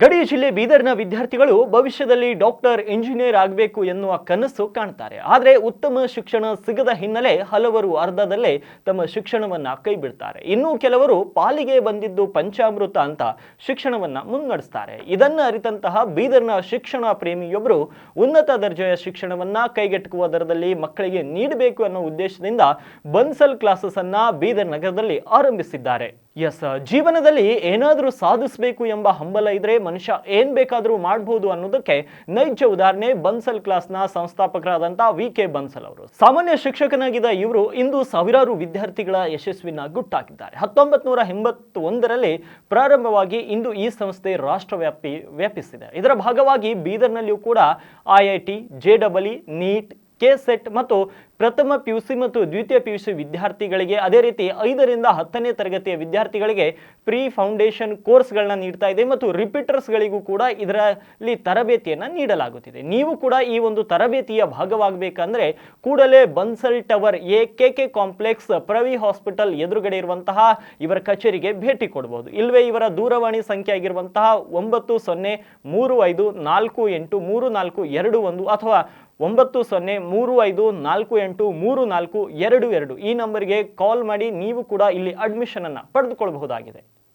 ಗಡಿ ಜಿಲ್ಲೆ ಬೀದರ್ನ ವಿದ್ಯಾರ್ಥಿಗಳು ಭವಿಷ್ಯದಲ್ಲಿ ಡಾಕ್ಟರ್, ಇಂಜಿನಿಯರ್ ಆಗಬೇಕು ಎನ್ನುವ ಕನಸು ಕಾಣ್ತಾರೆ. ಆದರೆ ಉತ್ತಮ ಶಿಕ್ಷಣ ಸಿಗದ ಹಿನ್ನೆಲೆ ಹಲವರು ಅರ್ಧದಲ್ಲೇ ತಮ್ಮ ಶಿಕ್ಷಣವನ್ನು ಕೈಬಿಡ್ತಾರೆ. ಇನ್ನೂ ಕೆಲವರು ಪಾಲಿಗೆ ಬಂದಿದ್ದು ಪಂಚಾಮೃತ ಅಂತ ಶಿಕ್ಷಣವನ್ನು ಮುನ್ನಡೆಸ್ತಾರೆ. ಇದನ್ನು ಅರಿತಂತಹ ಬೀದರ್ನ ಶಿಕ್ಷಣ ಪ್ರೇಮಿಯೊಬ್ಬರು ಉನ್ನತ ದರ್ಜೆಯ ಶಿಕ್ಷಣವನ್ನು ಕೈಗೆಟುಕುವ ದರದಲ್ಲಿ ಮಕ್ಕಳಿಗೆ ನೀಡಬೇಕು ಅನ್ನೋ ಉದ್ದೇಶದಿಂದ ಬನ್ಸಲ್ ಕ್ಲಾಸಸ್ ಅನ್ನ ಬೀದರ್ ನಗರದಲ್ಲಿ ಆರಂಭಿಸಿದ್ದಾರೆ. ಎಸ್ ಜೀವನದಲ್ಲಿ ಏನಾದರೂ ಸಾಧಿಸಬೇಕು ಎಂಬ ಹಂಬಲ ಇದ್ರೆ ಮನುಷ್ಯ ಏನ್ ಬೇಕಾದರೂ ಮಾಡಬಹುದು ಅನ್ನೋದಕ್ಕೆ ನೈಜ ಉದಾಹರಣೆ ಬನ್ಸಲ್ ಕ್ಲಾಸ್ನ ಸಂಸ್ಥಾಪಕರಾದಂಥ ವಿ ಕೆ ಬನ್ಸಲ್ ಅವರು. ಸಾಮಾನ್ಯ ಶಿಕ್ಷಕನಾಗಿದ್ದ ಇವರು ಇಂದು ಸಾವಿರಾರು ವಿದ್ಯಾರ್ಥಿಗಳ ಯಶಸ್ವಿನ ಗುಟ್ಟಾಗಿದ್ದಾರೆ. ಹತ್ತೊಂಬತ್ ನೂರ ಎಂಬತ್ತೊಂದರಲ್ಲಿ ಪ್ರಾರಂಭವಾಗಿ ಇಂದು ಈ ಸಂಸ್ಥೆ ರಾಷ್ಟ್ರವ್ಯಾಪಿ ವ್ಯಾಪಿಸಿದೆ. ಇದರ ಭಾಗವಾಗಿ ಬೀದರ್ನಲ್ಲಿಯೂ ಕೂಡ I I T, J double NEET K SET ಮತ್ತು ಪ್ರಥಮ ಪಿ ಯು ಸಿ ಮತ್ತು ದ್ವಿತೀಯ ಪಿ ಯು ಸಿ ವಿದ್ಯಾರ್ಥಿಗಳಿಗೆ ಅದೇ ರೀತಿ ಐದರಿಂದ ಹತ್ತನೇ ತರಗತಿಯ ವಿದ್ಯಾರ್ಥಿಗಳಿಗೆ ಪ್ರೀ ಫೌಂಡೇಶನ್ ಕೋರ್ಸ್ಗಳನ್ನ ನೀಡ್ತಾ ಇದೆ ಮತ್ತು ರಿಪೀಟರ್ಸ್ಗಳಿಗೂ ಕೂಡ ಇದರಲ್ಲಿ ತರಬೇತಿಯನ್ನು ನೀಡಲಾಗುತ್ತಿದೆ. ನೀವು ಕೂಡ ಈ ಒಂದು ತರಬೇತಿಯ ಭಾಗವಾಗಬೇಕಂದ್ರೆ ಕೂಡಲೇ Bansal tower, A K K complex, Pravi hospital ಎದುರುಗಡೆ ಇರುವಂತಹ ಇವರ ಕಚೇರಿಗೆ ಭೇಟಿ ಕೊಡಬಹುದು ಇಲ್ಲವೇ ಇವರ ದೂರವಾಣಿ ಸಂಖ್ಯೆ ಆಗಿರುವಂತಹ ಒಂಬತ್ತು ಸೊನ್ನೆ ಮೂರು ಐದು ನಾಲ್ಕು ಎಂಟು ಮೂರು ನಾಲ್ಕು ಎರಡು ಒಂದು ಅಥವಾ ಒಂಬತ್ತು ಸೊನ್ನೆ ಮೂರು ಐದು ನಾಲ್ಕು ಎಂಟು ಮೂರು ನಾಲ್ಕು ಎರಡು ಎರಡು ಈ ನಂಬರ್ಗೆ ಕಾಲ್ ಮಾಡಿ ನೀವು ಕೂಡ ಇಲ್ಲಿ ಅಡ್ಮಿಷನನ್ನು ಪಡೆದುಕೊಳ್ಳಬಹುದಾಗಿದೆ